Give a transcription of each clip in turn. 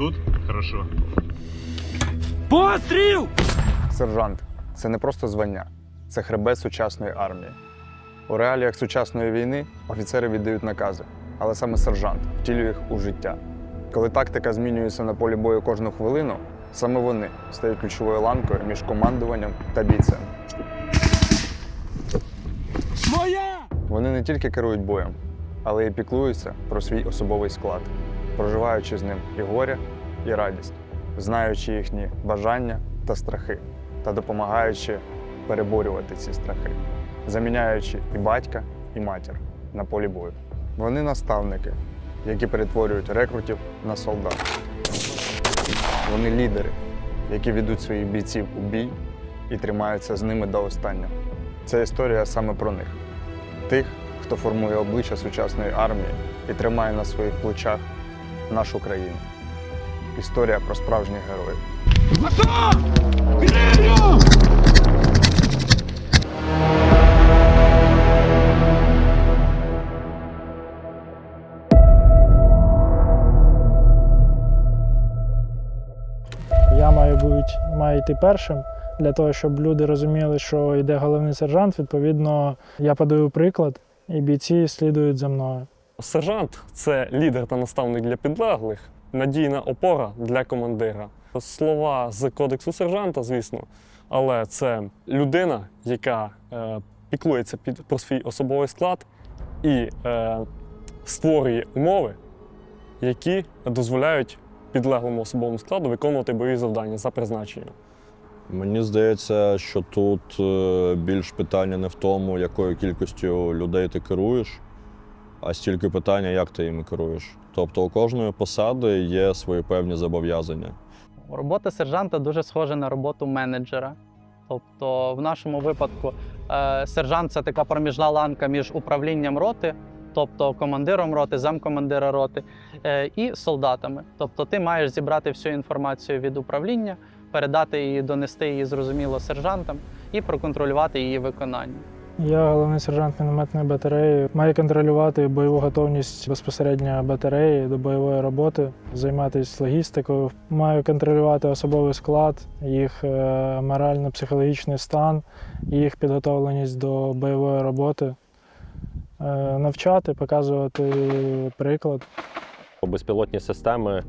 Тут? Хорошо. Постріл! Сержант це не просто звання, це хребет сучасної армії. У реаліях сучасної війни офіцери віддають накази, але саме сержант втілює їх у життя. Коли тактика змінюється на полі бою кожну хвилину, саме вони стають ключовою ланкою між командуванням та бійцем. Моя! Вони не тільки керують боєм, але й піклуються про свій особовий склад, проживаючи з ним і горя, і радість, знаючи їхні бажання та страхи, та допомагаючи переборювати ці страхи, заміняючи і батька, і матір на полі бою. Вони наставники, які перетворюють рекрутів на солдат. Вони лідери, які ведуть своїх бійців у бій і тримаються з ними до останнього. Ця історія саме про них тих, хто формує обличчя сучасної армії і тримає на своїх плечах нашу країну. Історія про справжніх героїв. Я маю бути маю йти першим для того, щоб люди розуміли, що йде головний сержант. Відповідно, я подаю приклад, і бійці слідують за мною. Сержант це лідер та наставник для підлеглих, надійна опора для командира. Слова з кодексу сержанта, звісно, але це людина, яка е, піклується під, про свій особовий склад і е, створює умови, які дозволяють підлеглому особовому складу виконувати бойові завдання за призначенням. Мені здається, що тут е, більш питання не в тому, якою кількістю людей ти керуєш, а стільки питання, як ти їми керуєш. Тобто у кожної посади є свої певні зобов'язання. Робота сержанта дуже схожа на роботу менеджера. Тобто, в нашому випадку, е, сержант це така проміжна ланка між управлінням роти, тобто командиром роти, замкомандира роти, е, і солдатами. Тобто, ти маєш зібрати всю інформацію від управління, передати її, донести її зрозуміло сержантам і проконтролювати її виконання. Я головний сержант мінометної батареї. Маю контролювати бойову готовність безпосередньо батареї до бойової роботи, займатися логістикою. Маю контролювати особовий склад, їх е, морально-психологічний стан, їх підготовленість до бойової роботи, Е, навчати, показувати приклад. безпілотні системи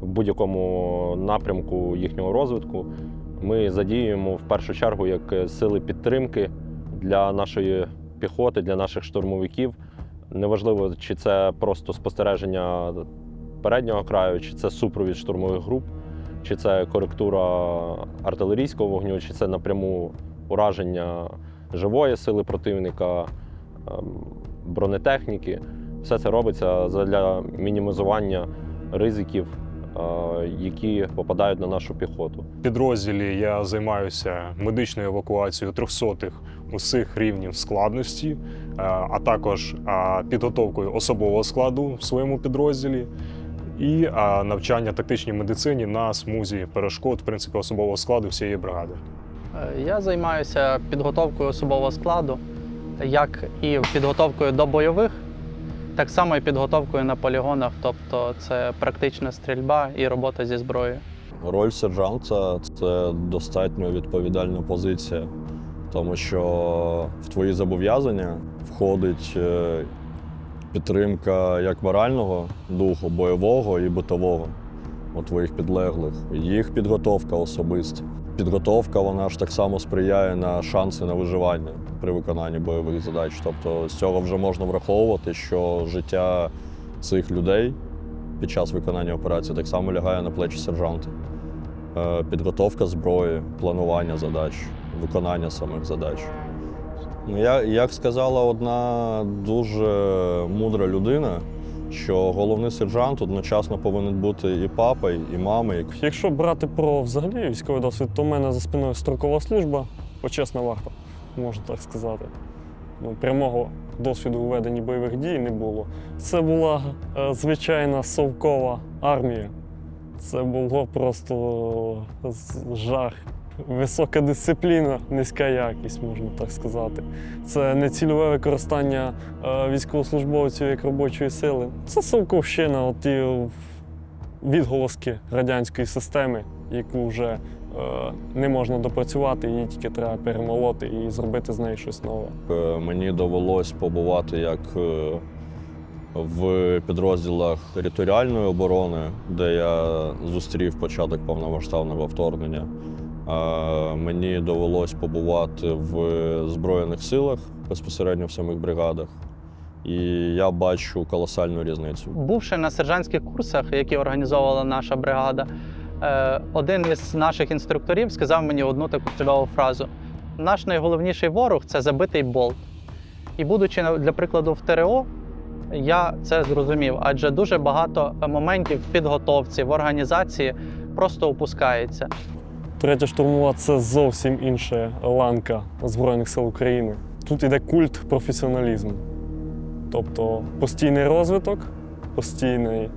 в будь-якому напрямку їхнього розвитку ми задіюємо в першу чергу як сили підтримки для нашої піхоти, для наших штурмовиків. Неважливо, чи це просто спостереження переднього краю, чи це супровід штурмових груп, чи це коректура артилерійського вогню, чи це напряму ураження живої сили противника, ем, бронетехніки. Все це робиться для мінімізування ризиків, які попадають на нашу піхоту. В підрозділі я займаюся медичною евакуацією трьохсотих усіх рівнів складності, е, а також е, підготовкою особового складу в своєму підрозділі. І е, навчання тактичній медицині на смузі перешкод, в принципі, особового складу всієї бригади. Е, Я займаюся підготовкою особового складу, як і підготовкою до бойових, так само і підготовкою на полігонах, тобто це практична стрільба і робота зі зброєю. Роль сержанта це достатньо відповідальна позиція, тому що в твої зобов'язання входить е, підтримка як морального духу, бойового і битового у твоїх підлеглих, їх підготовка особиста. Підготовка вона ж так само сприяє на шанси на виживання при виконанні бойових задач. Тобто з цього вже можна враховувати, що життя цих людей під час виконання операції так само лягає на плечі сержанта. Е, Підготовка зброї, планування задач, виконання самих задач. Ну, як сказала одна дуже мудра людина, що головний сержант одночасно повинен бути і папа, і мама, Якщо брати про взагалі військовий досвід, то в мене за спиною строкова служба, почесна варта, можна так сказати. Ну, прямого досвіду у веденні бойових дій не було. Це була е, звичайна совкова армія. Це було просто жах. Висока дисципліна, низька якість, можна так сказати. Це не цільове використання е, військовослужбовців як робочої сили. Це совковщина. От і відголоски радянської системи, яку вже е, не можна допрацювати, її тільки треба перемолоти і зробити з неї щось нове. Е, Мені довелось побувати як в підрозділах територіальної оборони, де я зустрів початок повномасштабного вторгнення. Мені довелось побувати в Збройних силах, безпосередньо в самих бригадах. І я бачу колосальну різницю. Бувши на сержантських курсах, які організовувала наша бригада, е, один із наших інструкторів сказав мені одну таку чудову фразу: наш найголовніший ворог це забитий болт. І будучи для прикладу в ТРО, я це зрозумів, адже дуже багато моментів в підготовці, в організації просто опускається. Третя штурмова це зовсім інша ланка Збройних сил України. Тут іде культ професіоналізму. Тобто постійний розвиток, постійне е,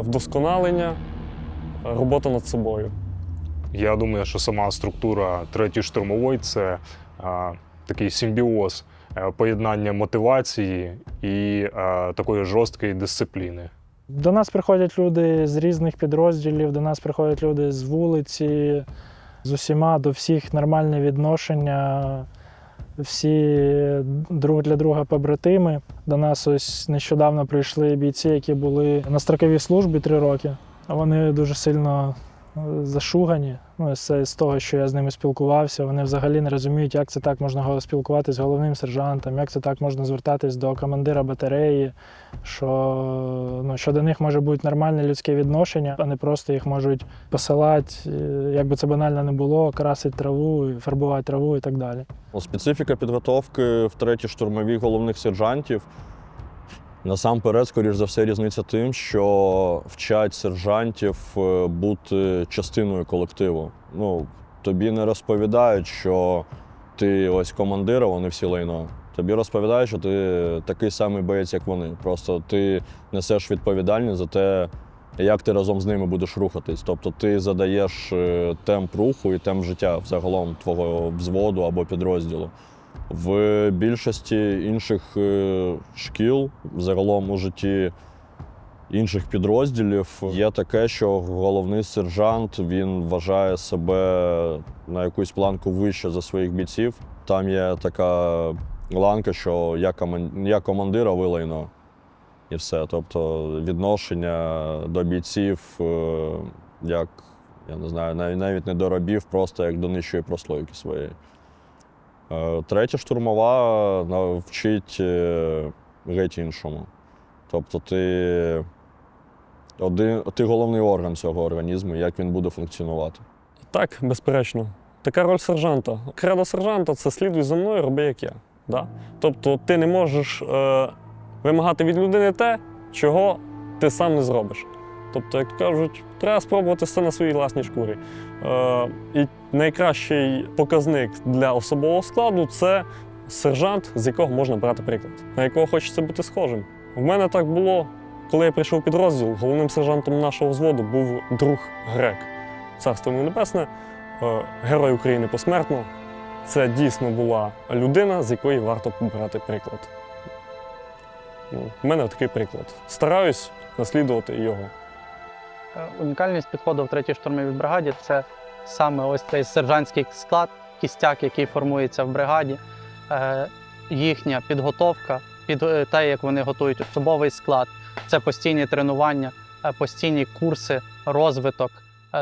вдосконалення, е, робота над собою. Я думаю, що сама структура третьої штурмової це а, такий симбіоз е, поєднання мотивації і а, такої жорсткої дисципліни. До нас приходять люди з різних підрозділів, до нас приходять люди з вулиці, з усіма до всіх нормальне відношення. Всі друг для друга побратими. До нас ось нещодавно прийшли бійці, які були на строковій службі три роки. Вони дуже сильно е, зашугані. Ну, це з того, що я з ними спілкувався. Вони взагалі не розуміють, як це так можна спілкуватися з головним сержантом, як це так можна звертатись до командира батареї, що, ну, що до них може бути нормальне людське відношення, а не просто їх можуть посилати, е, як би це банально не було, красити траву, фарбувати траву і так далі. Ну, Специфіка підготовки в третій штурмовій головних сержантів. Насамперед, скоріш за все, різниця тим, що вчать сержантів е, бути частиною колективу. Ну, тобі не розповідають, що ти ось командир, а вони всі лайно. Тобі розповідають, що ти такий самий боєць, як вони. Просто ти несеш відповідальність за те, як ти разом з ними будеш рухатись. Тобто ти задаєш е, темп руху і темп життя взагалом твого взводу або підрозділу. В більшості інших е, шкіл, загалом у житті інших підрозділів, є таке, що головний сержант він вважає себе на якусь планку вище за своїх бійців. Там є така ланка, що я, коман... я командир, а ви. І все. Тобто відношення до бійців, е, як я не знаю, нав- навіть не до рабів, просто як до нижчої прослойки своєї. Е, Третя штурмова навчить е, геть іншому. Тобто ти, один, ти головний орган цього організму, як він буде функціонувати. Так, безперечно. Така роль сержанта. Кредо сержанта це слідуй за мною, роби як я. Да? Тобто ти не можеш е, вимагати від людини те, чого ти сам не зробиш. Тобто, як кажуть, треба спробувати все на своїй власній шкурі. Е, і найкращий показник для особового складу це сержант, з якого можна брати приклад, на якого хочеться бути схожим. В мене так було, коли я прийшов підрозділ, головним сержантом нашого взводу був друг грек. Царство небесне, е, герой України посмертно. Це дійсно була людина, з якої варто брати приклад. Ну, в мене такий приклад. Стараюсь наслідувати його. Е, Унікальність підходу в третій штурмовій бригаді це саме ось цей сержантський склад, кістяк, який формується в бригаді, е, їхня підготовка, під е, те, як вони готують особовий склад, це постійні тренування, постійні курси, розвиток.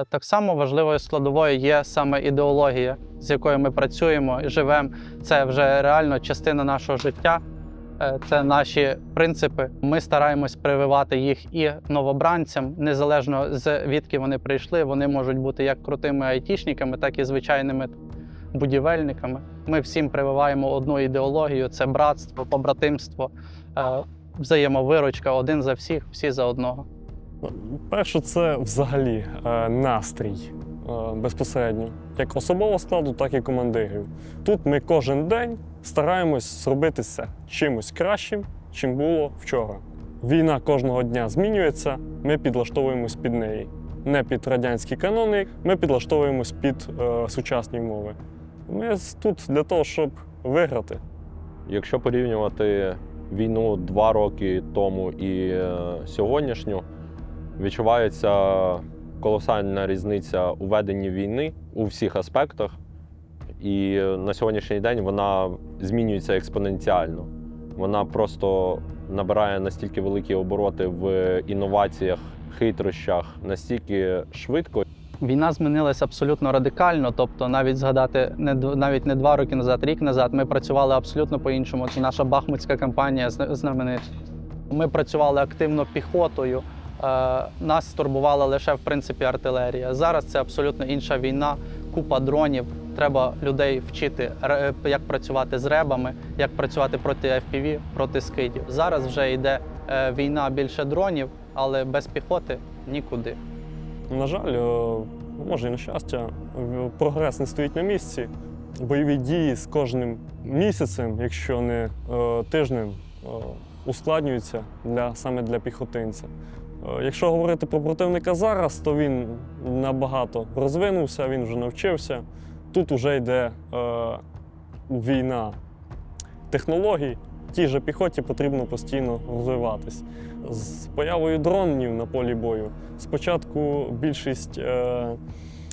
Так само важливою складовою є саме ідеологія, з якою ми працюємо і живемо. Це вже реально частина нашого життя. Е, Це наші принципи. Ми стараємось прививати їх і новобранцям, незалежно з відки вони прийшли. Вони можуть бути як крутими айтішниками, так і звичайними будівельниками. Ми всім прививаємо одну ідеологію: це братство, побратимство, е, взаємовиручка, один за всіх, всі за одного. Перше, це взагалі е, настрій безпосередньо, як особового складу, так і командирів. Тут ми кожен день стараємось зробити це чимось кращим, чим було вчора. Війна кожного дня змінюється, ми підлаштовуємось під неї. Не під радянські канони, ми підлаштовуємось під е, сучасні умови. Ми тут для того, щоб виграти. Якщо порівнювати війну два роки тому і е, сьогоднішню, Відчувається колосальна різниця у веденні війни у всіх аспектах, і на сьогоднішній день вона змінюється експоненціально. Вона просто набирає настільки великі обороти в інноваціях, хитрощах, настільки швидко, Війна змінилася абсолютно радикально. Тобто, навіть згадати не навіть не два роки назад, рік назад, ми працювали абсолютно по-іншому. Це наша бахмутська кампанія зна- знаменита. Ми працювали активно піхотою. Е, Нас турбувала лише в принципі артилерія. Зараз це абсолютно інша війна, купа дронів. Треба людей вчити, як працювати з ребами, як працювати проти FPV, проти скидів. Зараз вже йде е, війна більше дронів, але без піхоти нікуди. На жаль, е, може і на щастя, прогрес не стоїть на місці. Бойові дії з кожним місяцем, якщо не тижнем, ускладнюються для, саме для піхотинця. Е, Якщо говорити про противника зараз, то він набагато розвинувся, він вже навчився. Тут вже йде е, війна технологій. Тій же піхоті потрібно постійно розвиватись. З появою дронів на полі бою спочатку більшість е,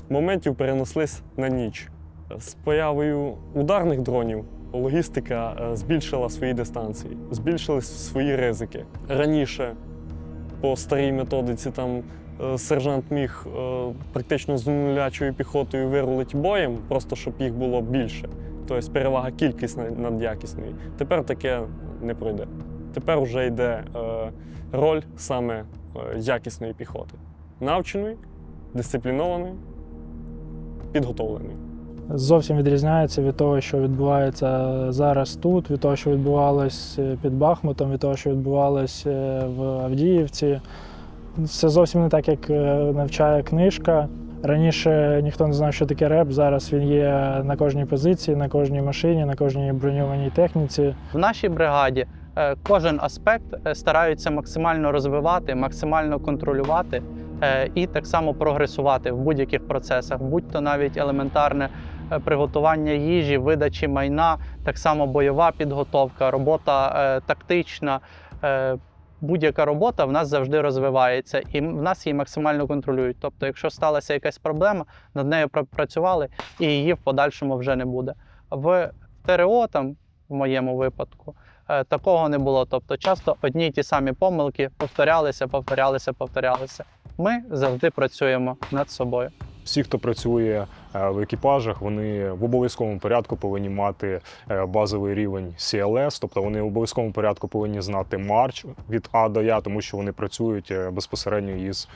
моментів перенеслись на ніч. З появою ударних дронів логістика е, збільшила свої дистанції, збільшились свої ризики. Раніше по старій методиці там е, сержант міг е, практично з нулячою піхотою вирулити боєм, просто щоб їх було більше. Тобто перевага кількісна над якісною. Тепер таке не пройде. Тепер вже йде е, роль саме якісної піхоти. Навченої, дисциплінованої, підготовленої. Зовсім відрізняється від того, що відбувається зараз тут, від того, що відбувалось е, під Бахмутом, від того, що відбувалось е, в Авдіївці. Це зовсім не так, як е, навчає книжка. Раніше ніхто не знав, що таке реп. Зараз він є на кожній позиції, на кожній машині, на кожній броньованій техніці. В нашій бригаді кожен аспект стараються максимально розвивати, максимально контролювати і так само прогресувати в будь-яких процесах, будь то навіть елементарне приготування їжі, видачі майна, так само бойова підготовка, робота е, тактична. е, Будь-яка робота в нас завжди розвивається, і в нас її максимально контролюють. Тобто, якщо сталася якась проблема, над нею пропрацювали, і її в подальшому вже не буде. В ТРО там в моєму випадку. е, Такого не було. Тобто, часто одні й ті самі помилки повторялися, повторялися, повторялися. Ми завжди працюємо над собою. Всі, хто працює е, в екіпажах, вони в обов'язковому порядку повинні мати е, базовий рівень CLS, тобто вони в обов'язковому порядку повинні знати марч від А до Я, тому що вони працюють е, безпосередньо із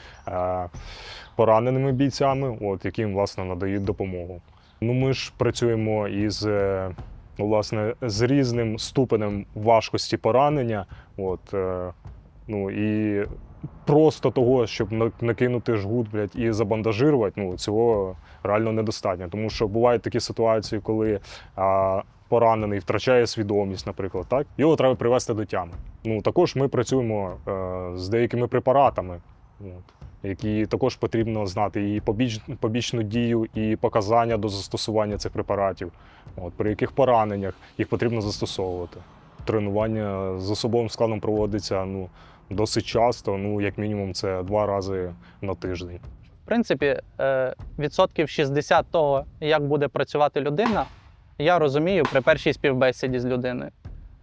пораненими бійцями, от, яким власне надають допомогу. Ну, ми ж працюємо із ну, власне, з різним ступенем важкості поранення. От, ну, і просто того, щоб накинути жгут блядь, і забандажирувати, ну цього реально недостатньо. Тому що бувають такі ситуації, коли а, поранений втрачає свідомість, наприклад, так його треба привести до тями. Ну також ми працюємо е, з деякими препаратами. От. Які також потрібно знати і побіч, побічну дію, і показання до застосування цих препаратів, от, при яких пораненнях їх потрібно застосовувати. Тренування з особовим складом проводиться ну, досить часто, ну як мінімум, це два рази на тиждень. В принципі, е, відсотків 60 того, як буде працювати людина, я розумію при першій співбесіді з людиною.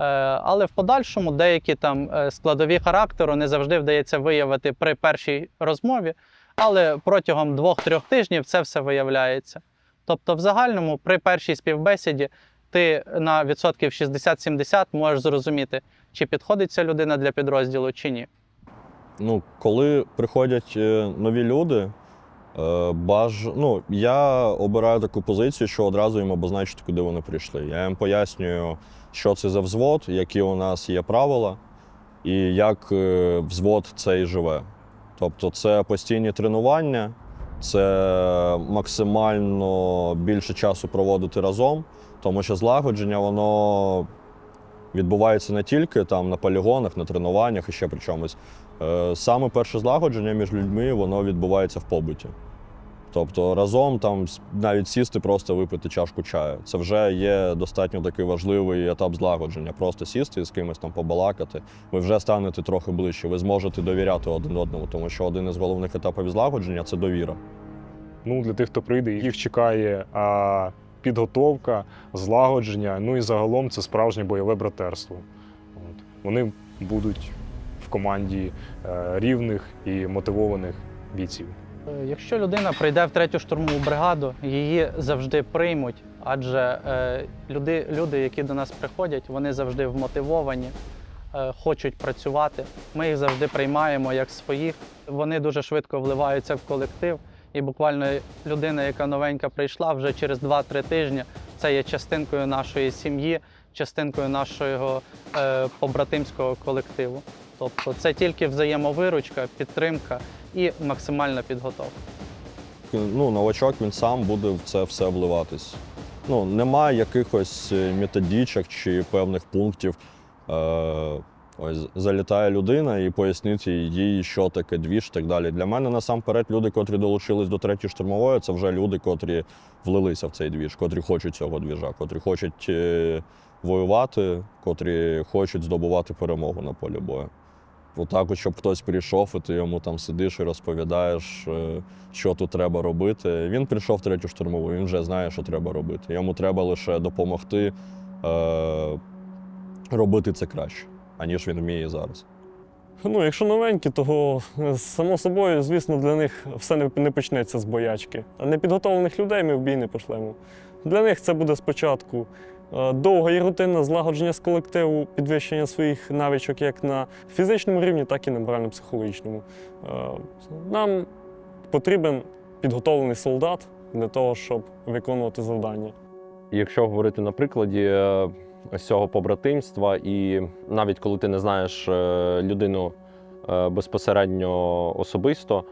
Е, Але в подальшому деякі там е, складові характеру не завжди вдається виявити при першій розмові, але протягом двох-трьох тижнів це все виявляється. Тобто, в загальному, при першій співбесіді ти на відсотків 60-70 можеш зрозуміти, чи підходить ця людина для підрозділу, чи ні. Ну, коли приходять е, нові люди, е, баж... ну, я обираю таку позицію, що одразу їм обозначити, куди вони прийшли. Я їм пояснюю, що це за взвод, які у нас є правила, і як е, взвод цей живе. Тобто, це постійні тренування, це максимально більше часу проводити разом, тому що злагодження воно відбувається не тільки там на полігонах, на тренуваннях і ще при чомусь. Е, Саме перше злагодження між людьми воно відбувається в побуті. Тобто разом там навіть сісти, просто випити чашку чаю. Це вже є достатньо такий важливий етап злагодження. Просто сісти і з кимось там побалакати. Ви вже станете трохи ближче. Ви зможете довіряти один одному, тому що один із головних етапів злагодження це довіра. Ну, для тих, хто прийде, їх чекає а, підготовка, злагодження. Ну і загалом це справжнє бойове братерство. От. Вони будуть в команді е, рівних і мотивованих бійців. Е, Якщо людина прийде в третю штурмову бригаду, її завжди приймуть, адже е, люди, люди, які до нас приходять, вони завжди вмотивовані, хочуть працювати. Ми їх завжди приймаємо як своїх. Вони дуже швидко вливаються в колектив. І буквально людина, яка новенька прийшла, вже через 2-3 тижні це є частинкою нашої сім'ї, частинкою нашого е, побратимського колективу. Тобто це тільки взаємовиручка, підтримка і максимальна підготовка. ну, новачок він сам буде в це все вливатись. Ну, немає якихось е, методичок чи певних пунктів. Е, ось залітає людина і пояснити їй, що таке двіж так далі. Для мене насамперед люди, котрі долучились до третьої штурмової, це вже люди, котрі влилися в цей двіж, котрі хочуть цього двіжа, котрі хочуть е, воювати, котрі хочуть здобувати перемогу на полі бою. Отак, от, щоб хтось прийшов, і ти йому там сидиш і розповідаєш, е, що тут треба робити. Він прийшов в третю штурмову, він вже знає, що треба робити. Йому треба лише допомогти е, робити це краще, аніж він вміє зараз. Ну, якщо новенькі, то е, само собою, звісно, для них все не, не почнеться з боячки. А непідготовлених людей ми в бій не пошлемо. Для них це буде спочатку е, довга і рутинна злагодження з колективу, підвищення своїх навичок як на фізичному рівні, так і на морально-психологічному. Е, Нам потрібен підготовлений солдат для того, щоб виконувати завдання. Якщо говорити на прикладі ось цього побратимства, і навіть коли ти не знаєш е, людину е, безпосередньо особисто,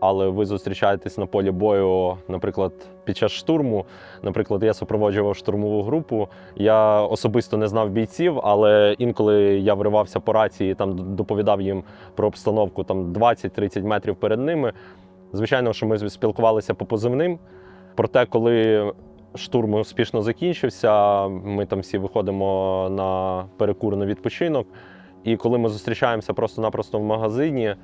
але ви зустрічаєтесь на полі бою, наприклад, під час штурму. Наприклад, я супроводжував штурмову групу. Я особисто не знав бійців, але інколи я вривався по рації, там доповідав їм про обстановку там 20-30 метрів перед ними. Звичайно, що ми спілкувалися по позивним. Проте, коли штурм успішно закінчився. Ми там всі виходимо на перекур на відпочинок. І коли ми зустрічаємося просто-напросто в магазині,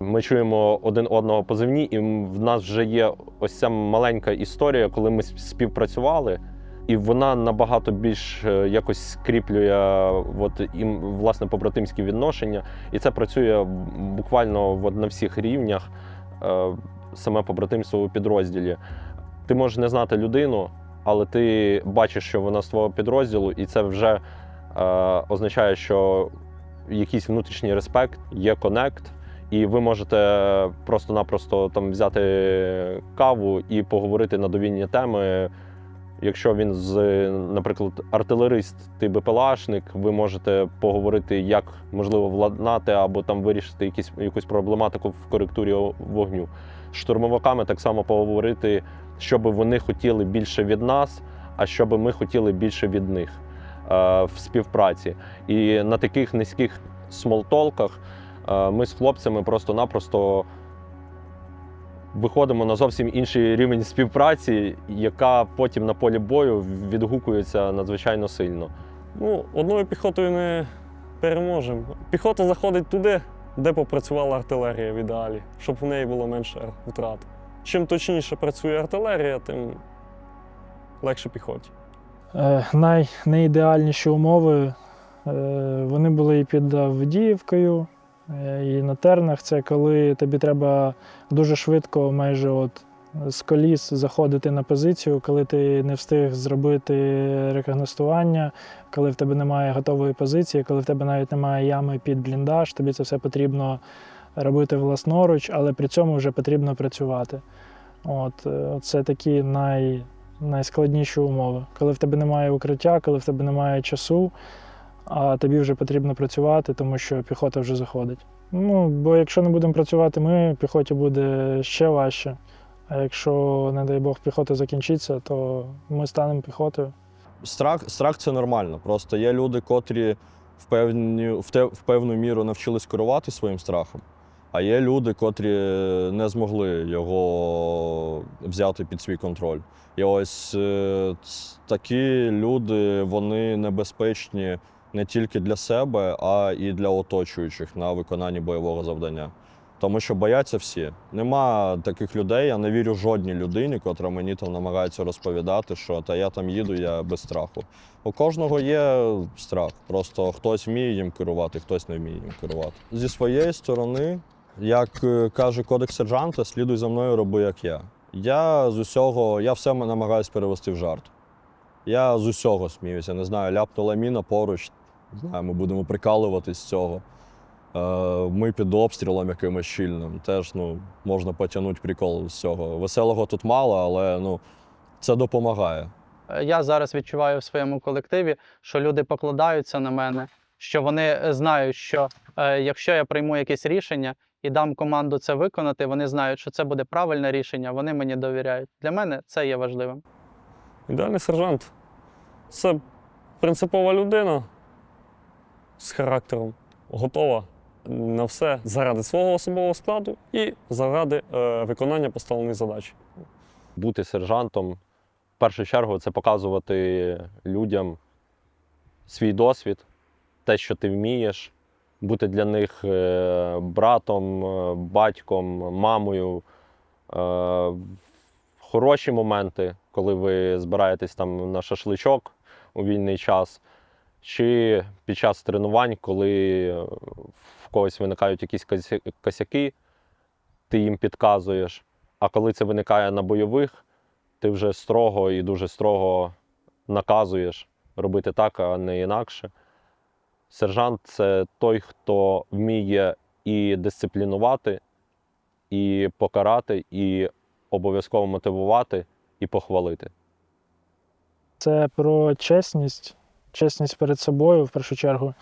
ми чуємо один одного позивні, і в нас вже є ось ця маленька історія, коли ми співпрацювали. І вона набагато більш е, якось скріплює от, і, власне побратимські відношення. І це працює буквально от, на всіх рівнях е, саме побратимство у підрозділі. Ти можеш не знати людину, але ти бачиш, що вона з твого підрозділу, і це вже е, означає, що якийсь внутрішній респект, є конект, і ви можете просто-напросто там взяти каву і поговорити на довільні теми. Якщо він з, наприклад, артилерист, ти БПЛАшник, ви можете поговорити, як можливо владнати або там вирішити якісь, якусь проблематику в коректурі вогню. З штурмовиками так само поговорити, що би вони хотіли більше від нас, а що би ми хотіли більше від них е, в співпраці. І на таких низьких смолтолках е, ми з хлопцями просто-напросто виходимо на зовсім інший рівень співпраці, яка потім на полі бою відгукується надзвичайно сильно. Ну, одною піхотою не переможемо. Піхота заходить туди, де попрацювала артилерія в ідеалі, щоб в неї було менше втрат. Чим точніше працює артилерія, тим легше піхоті. Е, най, умови е, вони були і під Авдіївкою, е, і на тернах. Це коли тобі треба дуже швидко, майже от з коліс заходити на позицію, коли ти не встиг зробити рекогностування, коли в тебе немає готової позиції, коли в тебе навіть немає ями під бліндаж, тобі це все потрібно робити власноруч, але при цьому вже потрібно працювати. От, е, це такі най, найскладніші умови. Коли в тебе немає укриття, коли в тебе немає часу, а тобі вже потрібно працювати, тому що піхота вже заходить. Ну, бо якщо не будемо працювати ми, піхоті буде ще важче. А якщо, не дай Бог, піхота закінчиться, то ми станемо піхотою. Страх, страх це нормально. Просто є люди, котрі в, певні, в, те, в певну міру навчились керувати своїм страхом. А є люди, котрі не змогли його взяти під свій контроль. І ось е, такі люди вони небезпечні не тільки для себе, а і для оточуючих на виконанні бойового завдання. Тому що бояться всі. Нема таких людей. Я не вірю жодній людині, котра мені там намагається розповідати, що та я там їду, я без страху. У кожного є страх. Просто хтось вміє їм керувати, хтось не вміє їм керувати. Зі своєї сторони, як е, каже кодекс сержанта, слідуй за мною, роби як я. Я з усього, я все намагаюся перевести в жарт. Я з усього сміюся. Не знаю, ляпнула міна поруч. Не знаю, ми будемо прикалуватись з цього. Е, Ми під обстрілом якимось щільним. Теж ну, можна потягнути прикол з цього. Веселого тут мало, але ну, це допомагає. Е, Я зараз відчуваю в своєму колективі, що люди покладаються на мене, що вони знають, що е, якщо я прийму якесь рішення і дам команду це виконати, вони знають, що це буде правильне рішення, вони мені довіряють. Для мене це є важливим. Ідеальний сержант це принципова людина з характером, готова на все заради свого особового складу і заради е, виконання поставлених задач. Бути сержантом в першу чергу це показувати людям свій досвід, те, що ти вмієш, бути для них е, братом, е, батьком, мамою. Е, хороші моменти, коли ви збираєтесь там на шашличок у вільний час, чи під час тренувань, коли в когось виникають якісь косяки, ти їм підказуєш. А коли це виникає на бойових, ти вже строго і дуже строго наказуєш робити так, а не інакше. Сержант це той, хто вміє і дисциплінувати, і покарати, і обов'язково мотивувати, і похвалити. Це про чесність, чесність перед собою в першу чергу.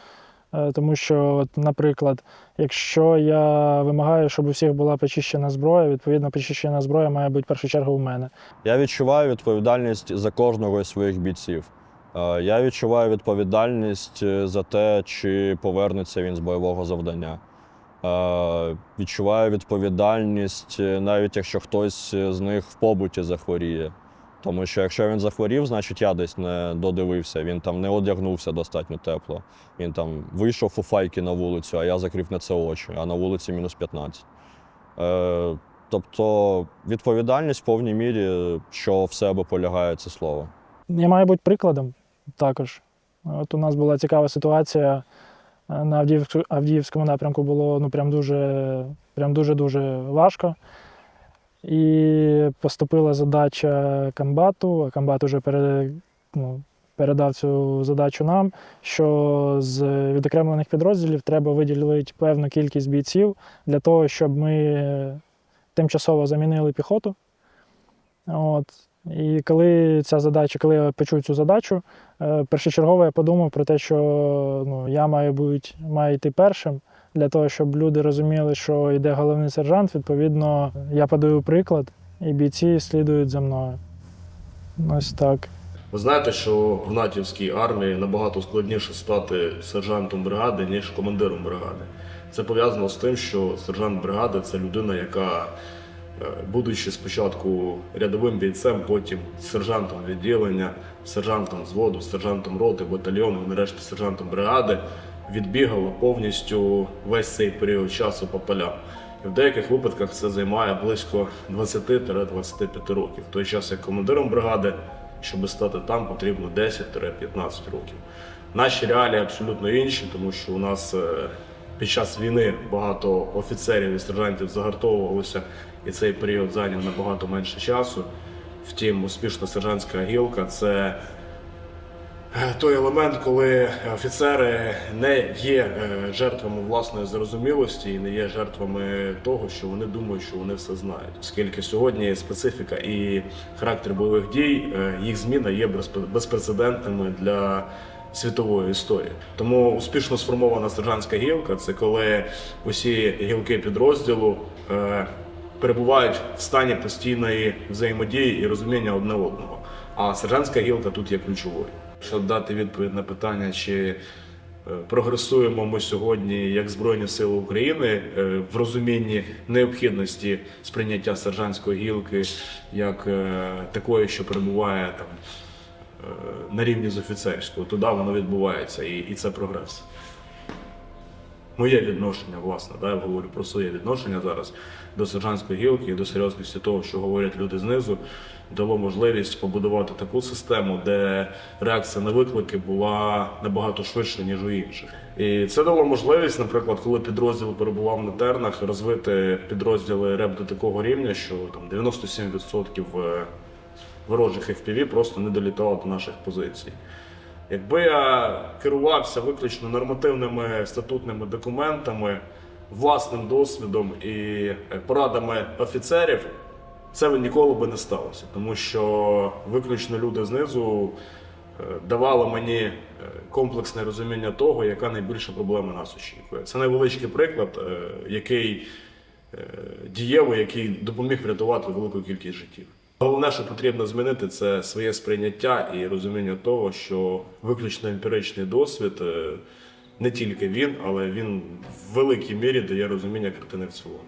Е, Тому що, от, наприклад, якщо я вимагаю, щоб у всіх була почищена зброя, відповідно, почищена зброя має бути в першу чергу у мене. Я відчуваю відповідальність за кожного із своїх бійців. Е, Я відчуваю відповідальність е, за те, чи повернеться він з бойового завдання. Е, Відчуваю відповідальність, навіть якщо хтось з них в побуті захворіє. Тому що якщо він захворів, значить я десь не додивився, він там не одягнувся достатньо тепло. Він там вийшов у файки на вулицю, а я закрив на це очі, а на вулиці мінус 15. Е, Тобто відповідальність в повній мірі, що в себе полягає це слово. Я маю бути прикладом також. От у нас була цікава ситуація. е, На Авдіївському напрямку було ну, прям дуже, прям дуже-дуже важко. І поступила задача комбату, а комбат вже пере, ну, передав цю задачу нам, що з відокремлених підрозділів треба виділити певну кількість бійців для того, щоб ми тимчасово замінили піхоту. От. І коли ця задача, коли я почув цю задачу, е, першочергово я подумав про те, що ну, я маю бути, маю йти першим для того, щоб люди розуміли, що йде головний сержант. Відповідно, я подаю приклад, і бійці слідують за мною. Ось так. Ви знаєте, що в натівській армії набагато складніше стати сержантом бригади, ніж командиром бригади. Це пов'язано з тим, що сержант бригади це людина, яка, будучи спочатку рядовим бійцем, потім сержантом відділення, сержантом взводу, сержантом роти, батальйону, нарешті сержантом бригади, відбігала повністю весь цей період часу по полям. І в деяких випадках це займає близько 20-25 років. В той час як командиром бригади щоб стати там, потрібно 10-15 років. Наші реалії абсолютно інші, тому що у нас е, під час війни багато офіцерів і сержантів загартовувалося, і цей період зайняв набагато менше часу. Втім, успішна сержантська гілка це е, той елемент, коли офіцери не є е, жертвами власної зрозумілості і не є жертвами того, що вони думають, що вони все знають. Оскільки сьогодні специфіка і характер бойових дій, е, їх зміна є безпрецедентними для світової історії. Тому успішно сформована сержантська гілка це коли усі гілки підрозділу. Перебувають в стані постійної взаємодії і розуміння одне одного. А сержантська гілка тут є ключовою. Щоб дати відповідь на питання, чи Е, Прогресуємо ми сьогодні як Збройні Сили України е, в розумінні необхідності сприйняття сержантської гілки як е, такої, що перебуває там на рівні з офіцерською. Туди воно відбувається, і це прогрес. Моє відношення, власне, да, я говорю про своє відношення зараз до сержантської гілки і до серйозності того, що говорять люди знизу, дало можливість побудувати таку систему, де реакція на виклики була набагато швидше, ніж у інших. І це дало можливість, наприклад, коли підрозділ перебував на тернах, розвити підрозділи РЕБ до такого рівня, що там 97% ворожих FPV просто не долітало до наших позицій. Якби я керувався виключно нормативними статутними документами, власним досвідом і порадами офіцерів, це б ніколи би не сталося, тому що виключно люди знизу е, давали мені е, комплексне розуміння того, яка найбільша проблема нас очікує. Це невеличкий приклад, е, який дієвий, який допоміг врятувати велику кількість життів. Головне, що потрібно змінити, це своє сприйняття і розуміння того, що виключно емпіричний досвід е, не тільки він, але він в великій мірі дає розуміння картини в цілому.